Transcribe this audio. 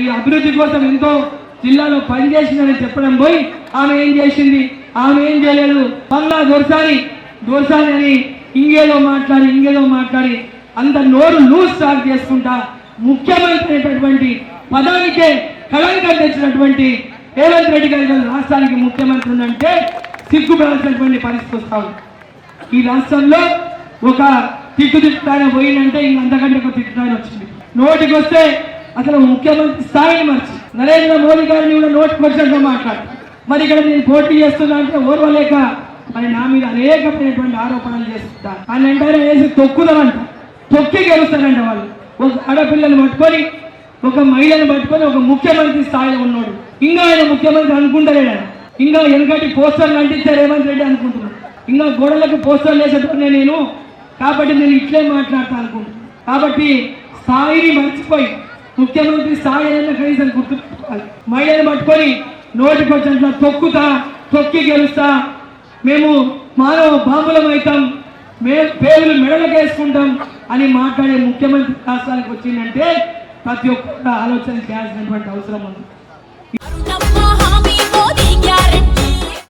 మరి అభివృద్ధి కోసం ఎంతో జిల్లాలో పనిచేసిందని చెప్పడం పోయి ఆమె ఏం చేసింది? ఆమె ఏం చేయలేదు? మళ్ళా దొరసాని దొరసాని అని ఇంగేదో మాట్లాడి ఇంగేలో మాట్లాడి అంత నోరు లూజ్ స్టార్ట్ చేసుకుంటా ముఖ్యమంత్రి అనేటటువంటి పదానికే కళంకం తెచ్చినటువంటి రేవంత్ రెడ్డి గారి రాష్ట్రానికి ముఖ్యమంత్రి ఉందంటే సిగ్గుపడాల్సినటువంటి పరిస్థితి వస్తా ఈ రాష్ట్రంలో ఒక తిట్టు తిట్టుతాయన పోయిందంటే ఇంకా అంతకంటే ఒక తిట్టుతానే వచ్చింది. నోటికి వస్తే అసలు ముఖ్యమంత్రి స్థాయిని మర్చి నరేంద్ర మోడీ గారిని కూడా నోట్ పర్సెంట్గా మాట్లాడు. మరి ఇక్కడ నేను పోటీ చేస్తున్నా అంటే ఓర్వలేక మరి నా మీద అనేకమైనటువంటి ఆరోపణలు చేస్తారు ఆయన అంటారే వేసి తొక్కుదామంట తొక్కి గెలుస్తారంట వాళ్ళు. ఒక ఆడపిల్లని పట్టుకొని ఒక మహిళను పట్టుకొని ఒక ముఖ్యమంత్రి స్థాయిలో ఉన్నాడు. ఇంకా ఆయన ముఖ్యమంత్రి అనుకుంటలేడు? ఇంకా వెనకటి పోస్టర్లు అంటించే రేవంత్ రెడ్డి అనుకుంటున్నాను ఇంకా గోడలకు పోస్టర్లు వేసేటప్పుడు నేను కాబట్టి నేను ఇట్లే మాట్లాడతా అనుకుంటున్నాను కాబట్టి స్థాయిని మర్చిపోయి ముఖ్యమంత్రి స్థాయి అయినా కనీసం గుర్తు మహిళను పట్టుకొని నోటికి వచ్చినట్లు తొక్కుతా తొక్కి గెలుస్తా. మేము మానవ బాంబులం అవుతాం మే పేర్లు మెడలకు వేసుకుంటాం అని మాట్లాడే ముఖ్యమంత్రి రాష్ట్రానికి వచ్చిందంటే ప్రతి ఒక్కరు ఆలోచన చేయాల్సినటువంటి అవసరం ఉంది.